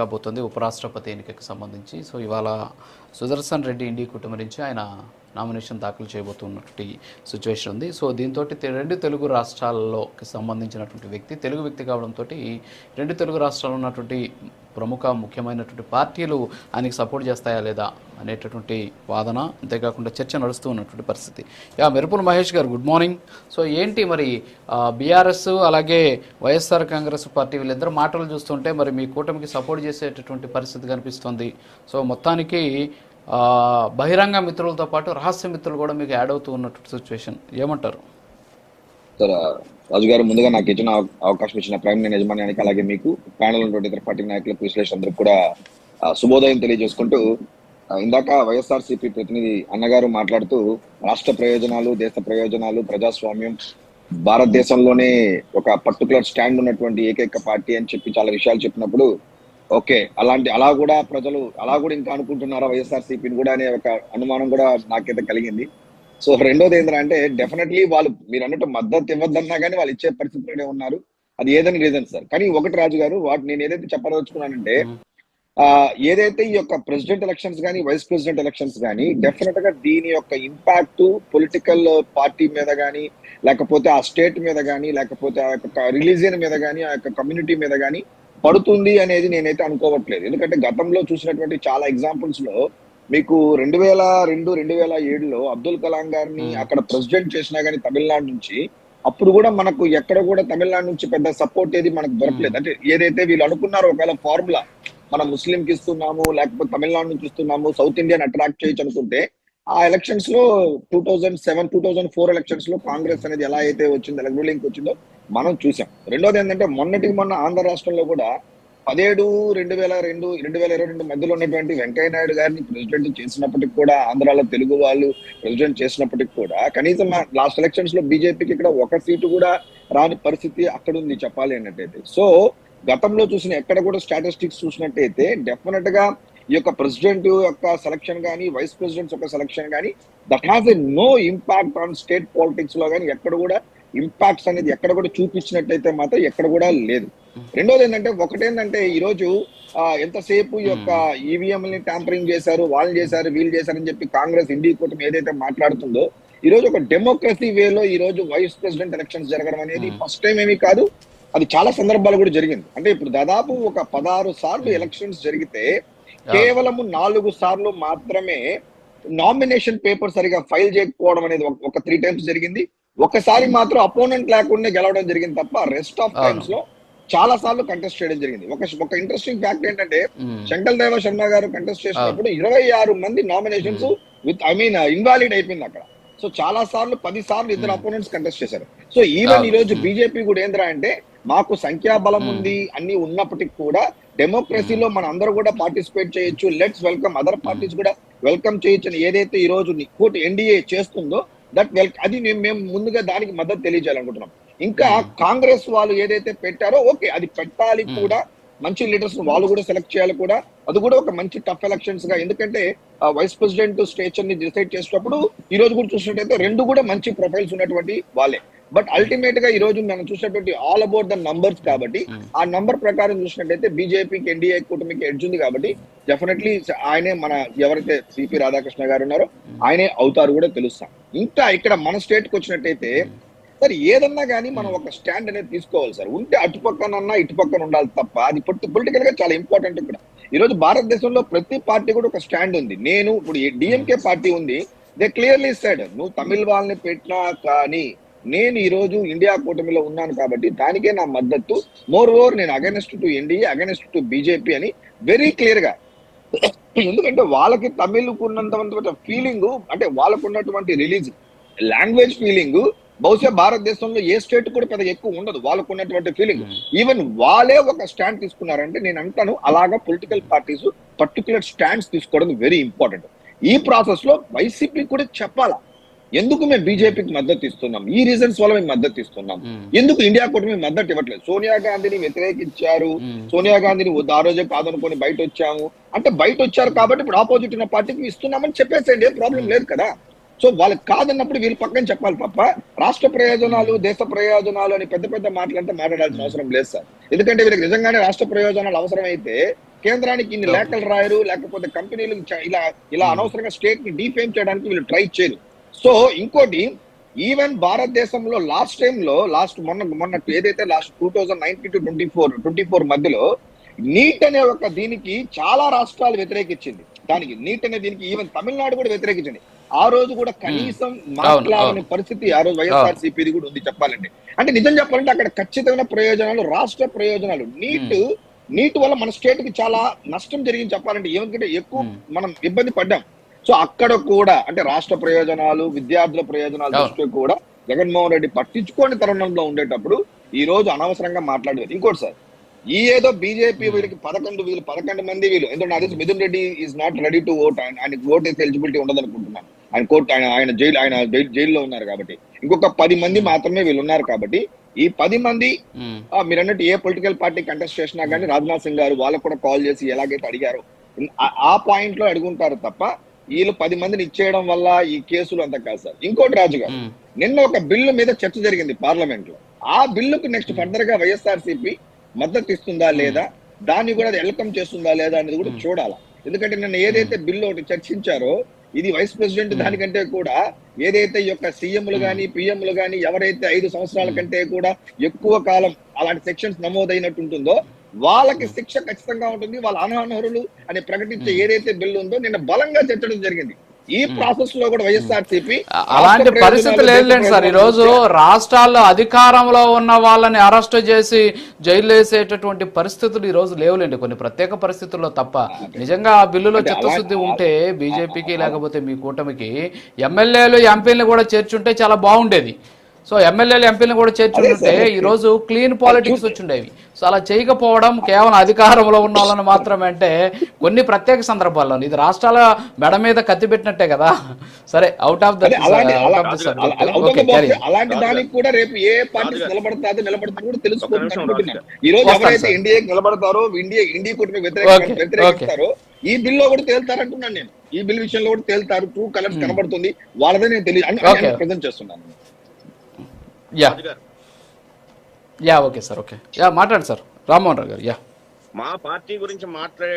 కాబోతుంది ఉపరాష్ట్రపతి ఎన్నికకు సంబంధించి. సో ఇవాళ సుదర్శన్ రెడ్డి ఇండి కుటుంబం నుంచి ఆయన నామినేషన్ దాఖలు చేయబోతున్నటువంటి సిచ్యువేషన్ ఉంది. సో దీంతో రెండు తెలుగు రాష్ట్రాలలోకి సంబంధించినటువంటి వ్యక్తి తెలుగు వ్యక్తి కావడంతో రెండు తెలుగు రాష్ట్రాల్లో ఉన్నటువంటి ప్రముఖ ముఖ్యమైనటువంటి పార్టీలు ఆయనకి సపోర్ట్ చేస్తాయా లేదా అనేటటువంటి వాదన అంతేకాకుండా చర్చ నడుస్తూ ఉన్నటువంటి పరిస్థితి. యా మెరుపుల మహేష్ గారు గుడ్ మార్నింగ్ సో ఏంటి మరి బీఆర్ఎస్ అలాగే వైఎస్ఆర్ కాంగ్రెస్ పార్టీ వీళ్ళిద్దరు మాటలు చూస్తుంటే మరి మీ కూటమికి సపోర్ట్ చేసేటటువంటి పరిస్థితి కనిపిస్తుంది. సో మొత్తానికి బహిరంగ మిత్రులతో పాటు రహస్య మిత్రులు కూడా మీకు యాడ్ అవుతూ ఉన్నటువంటి సిచ్యువేషన్ ఏమంటారు? సార్ రాజు గారు ముందుగా నాకు ఇచ్చిన అవకాశం ఇచ్చిన ప్రైమ్ నేను యజమాన్యానికి అలాగే మీకు ప్యానల్ ఉన్నటువంటి ఇతర పార్టీ నాయకులకు విశ్లేషకులందరికీ కూడా శుభోదయం తెలియజేసుకుంటూ ఇందాక వైఎస్ఆర్సీపీ ప్రతినిధి అన్నగారు మాట్లాడుతూ రాష్ట్ర ప్రయోజనాలు దేశ ప్రయోజనాలు ప్రజాస్వామ్యం భారతదేశంలోనే ఒక పర్టికులర్ స్టాండ్ ఉన్నటువంటి ఏకైక పార్టీ అని చెప్పి చాలా విషయాలు చెప్పినప్పుడు ఓకే అలాంటి అలా కూడా ప్రజలు అలా కూడా ఇంకా అనుకుంటున్నారా వైఎస్ఆర్సీపీని కూడా అనే ఒక అనుమానం కూడా నాకైతే కలిగింది. సో రెండోది ఏంటంటే డెఫినెట్లీ వాళ్ళు మీరు అన్నట్టు మద్దతు ఇవ్వద్దన్నా కానీ వాళ్ళు ఇచ్చే పరిస్థితిలోనే ఉన్నారు. అది ఏదని రీజన్ సార్ కానీ ఒకటి రాజు గారు వాటి నేను ఏదైతే చెప్పదలుచుకున్నానంటే ఆ ఏదైతే ఈ యొక్క ప్రెసిడెంట్ ఎలక్షన్స్ కానీ వైస్ ప్రెసిడెంట్ ఎలక్షన్స్ కానీ డెఫినెట్గా దీని యొక్క ఇంపాక్ట్ పొలిటికల్ పార్టీ మీద కానీ లేకపోతే ఆ స్టేట్ మీద కానీ లేకపోతే ఆ యొక్క రిలీజియన్ మీద కానీ ఆ యొక్క కమ్యూనిటీ మీద కానీ పడుతుంది అనేది నేనైతే అనుకోవట్లేదు. ఎందుకంటే గతంలో చూసినటువంటి చాలా ఎగ్జాంపుల్స్లో మీకు రెండు వేల రెండు రెండు వేల ఏడులో అబ్దుల్ కలాం గారిని. అక్కడ ప్రెసిడెంట్ చేసినా గానీ తమిళనాడు నుంచి అప్పుడు కూడా మనకు ఎక్కడ కూడా తమిళనాడు నుంచి పెద్ద సపోర్ట్ ఏది మనకు దొరకలేదు. అంటే ఏదైతే వీళ్ళు అనుకున్నారో ఒకవేళ ఫార్ములా మనం ముస్లిం కి ఇస్తున్నాము లేకపోతే తమిళనాడు నుంచి ఇస్తున్నాము సౌత్ ఇండియన్ అట్రాక్ట్ చేయొచ్చు అనుకుంటే ఆ ఎలక్షన్స్లో two thousand seven two thousand four ఎలక్షన్స్లో కాంగ్రెస్ అనేది ఎలా అయితే వచ్చిందో రూలింగ్ వచ్చిందో మనం చూసాం. రెండోది ఏంటంటే మొన్నటికి మొన్న ఆంధ్ర రాష్ట్రంలో కూడా పదిహేడు రెండు వేల రెండు రెండు వేల ఇరవై రెండు మధ్యలో ఉన్నటువంటి వెంకయ్య నాయుడు గారిని ప్రెసిడెంట్ చేసినప్పటికి కూడా ఆంధ్రాలో తెలుగు వాళ్ళు ప్రెసిడెంట్ చేసినప్పటికి కూడా కనీసం లాస్ట్ ఎలక్షన్స్లో బీజేపీకి ఇక్కడ ఒక సీటు కూడా రాని పరిస్థితి అక్కడ ఉంది చెప్పాలి అన్నట్టయితే. సో గతంలో చూసిన ఎక్కడ కూడా స్టాటిస్టిక్స్ చూసినట్టయితే డెఫినెట్గా ఈ యొక్క ప్రెసిడెంట్ యొక్క సెలక్షన్ కానీ వైస్ ప్రెసిడెంట్స్ యొక్క సెలక్షన్ కానీ that has a no impact on state పాలిటిక్స్లో కానీ ఎక్కడ కూడా ఇంపాక్ట్స్ అనేది ఎక్కడ కూడా చూపించినట్టయితే మాత్రం ఎక్కడ కూడా లేదు. రెండోది ఏంటంటే ఒకటేంటంటే ఈ రోజు ఆ, ఎంతసేపు ఈ యొక్క ఈవీఎం ని ట్యాంపరింగ్ చేశారు వాళ్ళు చేశారు వీళ్ళు చేశారని చెప్పి కాంగ్రెస్ ఇండి కూటమి ఏదైతే మాట్లాడుతుందో ఈ రోజు ఒక డెమోక్రసీ వేలో ఈ రోజు వైస్ ప్రెసిడెంట్ ఎలక్షన్స్ జరగడం అనేది. ఫస్ట్ టైం ఏమీ కాదు అది చాలా సందర్భాలు కూడా జరిగింది. అంటే ఇప్పుడు దాదాపు ఒక పదహారు సార్లు ఎలక్షన్స్ జరిగితే కేవలము నాలుగు సార్లు మాత్రమే నామినేషన్ పేపర్ సరిగా ఫైల్ చేయకపోవడం అనేది ఒక- త్రీ టైమ్స్ జరిగింది. ఒకసారి మాత్రం అపోనెంట్ లేకుండా గెలవడం జరిగింది తప్ప రెస్ట్ ఆఫ్. టైమ్స్లో చాలా సార్లు కంటెస్ట్ చేయడం జరిగింది ఒక ఒక ఇంట్రెస్టింగ్ ఫ్యాక్ట్ ఏంటంటే. శంకల్ దేవ శర్మ గారు కంటెస్ట్ చేసినప్పుడు ఇరవై ఆరు మంది nominations with I mean invalid అయిపోయింది అక్కడ సో చాలా సార్లు పది సార్లు ఇద్దరు. అపోనెంట్స్ కంటెస్ట్ చేశారు సో ఈవెన్. ఈ రోజు. బీజేపీ కూడా ఏంద్రా అంటే మాకు సంఖ్యాబలం. ఉంది అన్ని ఉన్నప్పటికీ కూడా డెమోక్రసీలో మన అందరూ కూడా పార్టిసిపేట్ చేయొచ్చు లెట్స్ వెల్కమ్ అదర్ పార్టీస్ కూడా వెల్కమ్ చేయొచ్చు ఏదైతే ఈ రోజు కోటి ఎన్డీఏ చేస్తుందో దట్ వెల్ అది మేము ముందుగా దానికి మద్దతు తెలియజేయాలనుకుంటున్నాం. ఇంకా. కాంగ్రెస్ వాళ్ళు ఏదైతే పెట్టారో ఓకే అది పెట్టాలి. కూడా. మంచి లీడర్స్ వాళ్ళు కూడా సెలెక్ట్ చేయాలి కూడా. అది కూడా ఒక మంచి టఫ్ ఎలక్షన్స్గా ఎందుకంటే వైస్ ప్రెసిడెంట్ స్టేచర్ని డిసైడ్ చేసేటప్పుడు ఈ రోజు కూడా చూసినట్టయితే రెండు కూడా మంచి ప్రొఫైల్స్ ఉన్నటువంటి వాళ్ళే. బట్ అల్టిమేట్గా ఈ రోజు మనం చూసినటువంటి ఆల్ అబౌట్ ద నంబర్స్ కాబట్టి మ్మ్. ఆ నంబర్ ప్రకారం చూసినట్టయితే బీజేపీకి ఎన్డీఏ కూటమికి ఎడ్జ్ ఉంది కాబట్టి డెఫినెట్లీ ఆయనే మన ఎవరైతే సిపి రాధాకృష్ణ గారు ఉన్నారో ఆయనే అవుతారు కూడా తెలుస్తాం. ఇంకా ఇక్కడ మన స్టేట్కి వచ్చినట్టయితే సార్ ఏదన్నా కానీ మనం ఒక స్టాండ్ అనేది తీసుకోవాలి సార్. ఉంటే అటు పక్కనన్నా ఇటు పక్కన ఉండాలి తప్ప అది పొలిటికల్గా చాలా ఇంపార్టెంట్ ఇక్కడ. ఈ రోజు భారతదేశంలో ప్రతి పార్టీ కూడా ఒక స్టాండ్ ఉంది. నేను ఇప్పుడు డిఎంకే పార్టీ ఉంది. దే క్లియర్లీ సెడ్ నువ్వు తమిళ వాళ్ళని పెట్టినా కానీ నేను ఈ రోజు ఇండియా కూటమిలో ఉన్నాను కాబట్టి దానికే నా మద్దతు. మోర్ ఓవర్ నేను against to NDA against to BJP అని వెరీ క్లియర్గా ఎందుకంటే వాళ్ళకి తమిళకు ఉన్నంత ఫీలింగ్ అంటే వాళ్ళకు ఉన్నటువంటి రిలీజ్ లాంగ్వేజ్ ఫీలింగ్ బహుశా భారతదేశంలో ఏ స్టేట్ కూడా పెద్ద ఎక్కువ ఉండదు. వాళ్ళకు ఉన్నటువంటి ఫీలింగ్. ఈవెన్ వాళ్ళే ఒక స్టాండ్ తీసుకున్నారంటే నేను అంటాను అలాగా పొలిటికల్ పార్టీస్ పర్టికులర్ స్టాండ్స్ తీసుకోవడం వెరీ ఇంపార్టెంట్ ఈ ప్రాసెస్లో వైసీపీ కూడా చెప్పాలా? ఎందుకు మేము బీజేపీకి మద్దతు ఇస్తున్నాం? ఈ రీజన్స్ వల్ల మేము మద్దతు ఇస్తున్నాం. ఎందుకు ఇండియా కూడా మేము మద్దతు ఇవ్వట్లేదు? సోనియా గాంధీని వ్యతిరేకించారు. సోనియా గాంధీని ఆ రోజే కాదనుకొని బయట వచ్చాము అంటే బయట వచ్చారు కాబట్టి ఇప్పుడు ఆపోజిట్ ఉన్న పార్టీకి ఇస్తున్నామని చెప్పేసేయండి. ఏం ప్రాబ్లం లేదు కదా. సో వాళ్ళకి కాదన్నప్పుడు వీళ్ళు పక్కన చెప్పాలి తప్ప రాష్ట్ర ప్రయోజనాలు దేశ ప్రయోజనాలు అని పెద్ద పెద్ద మాటలంతా మాట్లాడాల్సిన అవసరం లేదు సార్. ఎందుకంటే వీళ్ళకి నిజంగానే రాష్ట్ర ప్రయోజనాలు అవసరమైతే కేంద్రానికి ఇన్ని లేఖలు రాయరు లేకపోతే కంపెనీలు ఇలా ఇలా అనవసరంగా స్టేట్ని డిఫేమ్ చేయడానికి వీళ్ళు ట్రై చేయరు. సో ఇంకోటి ఈవెన్ భారతదేశంలో లాస్ట్ టైం లో లాస్ట్ మొన్న మొన్న ఏదైతే last two thousand nineteen to twenty four twenty four మధ్యలో నీట్ అనే ఒక దీనికి చాలా రాష్ట్రాలు వ్యతిరేకించింది. దానికి నీట్ అనే దీనికి ఈవెన్ తమిళనాడు కూడా వ్యతిరేకించింది. ఆ రోజు కూడా కనీసం మాట్లాడని పరిస్థితి ఆ రోజు వైఎస్ఆర్ సిపిది కూడా ఉంది చెప్పాలంటే. అంటే నిజం చెప్పాలంటే అక్కడ ఖచ్చితమైన ప్రయోజనాలు రాష్ట్ర ప్రయోజనాలు. నీట్ నీట్ వల్ల మన స్టేట్కి చాలా నష్టం జరిగింది చెప్పాలంటే. ఏమంటే ఎక్కువ. మనం ఇబ్బంది పడ్డాం. సో అక్కడ కూడా అంటే రాష్ట్ర ప్రయోజనాలు విద్యార్థుల ప్రయోజనాలు. దృష్ట్యా కూడా జగన్మోహన్ రెడ్డి పట్టించుకోని తరుణంలో ఉండేటప్పుడు ఈ రోజు అనవసరంగా మాట్లాడేది. ఇంకోటి సార్ ఈ ఏదో బీజేపీ వీళ్ళకి పదకొండు వీళ్ళు పదకొండు మంది వీళ్ళు ఎందుకంటే నాకు తెలిసి Mithun Reddy is not ready to vote ఆయన ఆయనకి ఓట్ వేసే ఎలిజిబిలిటీ ఉండదు అనుకుంటున్నాను ఆయన కోర్టు ఆయన ఆయన జైలు ఆయన జైలు- జైల్లో ఉన్నారు కాబట్టి. ఇంకొక పది మంది మాత్రమే వీళ్ళు ఉన్నారు కాబట్టి ఈ పది మంది ఆ, మీరు అన్నట్టు ఏ పొలిటికల్ పార్టీ కంటెస్ట్ చేసినా కానీ రాజ్నాథ్ సింగ్ గారు వాళ్ళకు కూడా కాల్ చేసి ఎలాగైతే అడిగారో ఆ పాయింట్లో అడుగుంటారు తప్ప వీళ్ళు పది మందిని ఇచ్చేయడం వల్ల ఈ కేసులు అంత కాదు సార్. ఇంకోటి రాజు గారు ఉమ్, నిన్న ఒక బిల్లు మీద చర్చ జరిగింది పార్లమెంట్లో ఆ బిల్లుకు నెక్స్ట్ ఫర్దర్గా వైఎస్ఆర్ సిపి మద్దతు ఇస్తుందా లేదా దాన్ని కూడా అది వెల్కమ్ చేస్తుందా లేదా అనేది కూడా. చూడాలి. ఎందుకంటే నిన్న ఏదైతే బిల్లు ఒకటి చర్చించారో ఇది వైస్ ప్రెసిడెంట్. దానికంటే కూడా ఏదైతే ఈ యొక్క సీఎంలు. గాని పిఎంలు గాని ఎవరైతే ఐదు సంవత్సరాల కంటే కూడా ఎక్కువ కాలం అలాంటి సెక్షన్స్ నమోదైనట్టు ఉంటుందో వాళ్ళకి శిక్ష ఖచ్చితంగా ఉంటుంది వాళ్ళ అనర్హులు అని ప్రకటించే. ఏదైతే బిల్లు ఉందో నిన్న బలంగా చర్చడం జరిగింది. ఈ. ప్రాసెస్లో కూడా వైఎస్ఆర్ సిపి అలాంటి పరిస్థితి లేదులేండి సార్. ఈరోజు రాష్ట్రాల్లో అధికారంలో ఉన్న వాళ్ళని అరెస్ట్ చేసి జైలు వేసేటటువంటి పరిస్థితులు ఈ రోజు లేవులేండి. కొన్ని ప్రత్యేక పరిస్థితుల్లో తప్ప నిజంగా ఆ బిల్లులో చిత్తశుద్ధి ఉంటే బీజేపీకి లేకపోతే మీ కూటమికి ఎమ్మెల్యేలు ఎంపీలను కూడా చేర్చుంటే చాలా బాగుండేది. సో ఎమ్మెల్యేలు ఎంపీలను కూడా చేర్చుంటే. ఈ రోజు క్లీన్ పాలిటిక్స్ వచ్చిండేవి సో అలా చేయకపోవడం కేవలం అధికారంలో ఉన్న వాళ్ళని మాత్రమే అంటే కొన్ని ప్రత్యేక సందర్భాల్లో ఇది రాష్ట్రాల మెడ మీద కత్తి పెట్టినట్టే కదా సరే అవుట్ ఆఫ్ ద అదే అలాంటి దానికి కూడా రేపు ఏ పార్టీ. నిలబడతాదో నిలబడతాదో కూడా ఈ రోజు ఎవరైతే సార్. ఇండియాకి నిలబడతారో ఇండియా ఇండియా కూటమి. వ్యతిరేకిస్తారో ఈ బిల్లో కూడా తేల్తారంటున్నాను నేను ఈ బిల్ విషయంలో కూడా తేల్తారు ట్రూ కలర్స్ Hmm. కనబడుతుంది వాళ్ళదే నేను తెలియదు. ప్రజెంట్ చేస్తున్నాను yeah. Yeah okay sir okay. Yeah మాట్లాడండి సార్. రామ్మోహన్ రావు గారు యా. మా పార్టీ గురించి మాట్లాడే